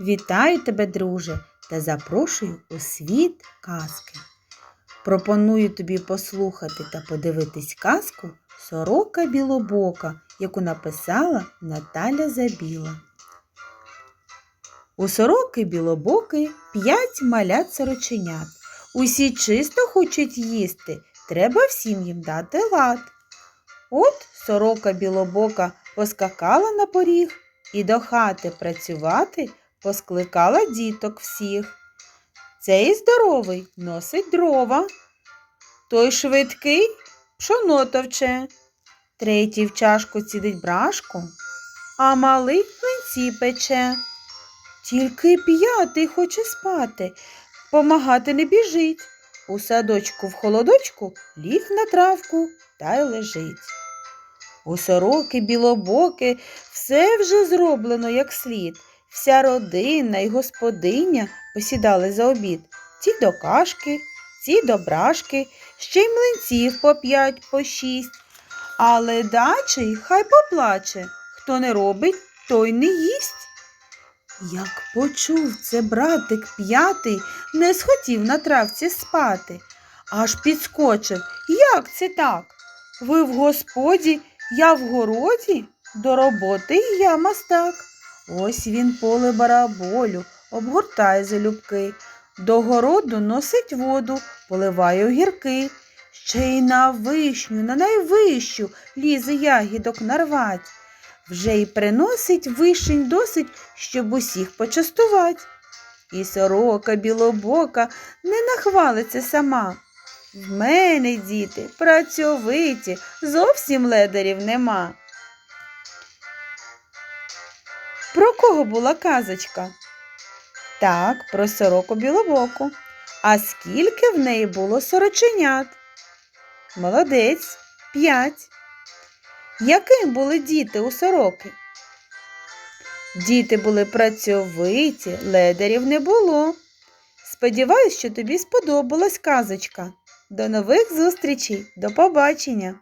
Вітаю тебе, друже, та запрошую у світ казки. Пропоную тобі послухати та подивитись казку Сорока Білобока, яку написала Наталя Забіла. У сороки білобоки п'ять малят сороченят. Усі чисто хочуть їсти, треба всім їм дати лад. От сорока білобока поскакала на поріг і до хати працювати поскликала діток всіх. Цей здоровий носить дрова, той швидкий пшоно товче, третій в чашку цідить брашку, а малий млинці пече. Тільки п'ятий хоче спати, помагати не біжить. У садочку в холодочку ліг на травку та й лежить. У сороки білобоки все вже зроблено як слід. Вся родина й господиня посідали за обід. Ті до кашки, ці до брашки, ще й млинців по п'ять, по шість. Але дачий хай поплаче. Хто не робить, той не їсть. Як почув це братик п'ятий, не схотів на травці спати, аж підскочив. Як це так? Ви в господі, я в городі, до роботи я мастак. Ось він поле бараболю, обгортає залюбки, до городу носить воду, поливає огірки. Ще й на вишню, на найвищу лізе ягідок нарвать. Вже й приносить вишень досить, щоб усіх почастувать. І сорока білобока не нахвалиться сама. В мене, діти, працьовиті, зовсім ледарів нема. Про кого була казочка? Так, про сороку білобоку. А скільки в неї було сороченят? Молодець, п'ять. Яким були діти у сороки? Діти були працьовиті, ледарів не було. Сподіваюсь, що тобі сподобалась казочка. До нових зустрічей, до побачення!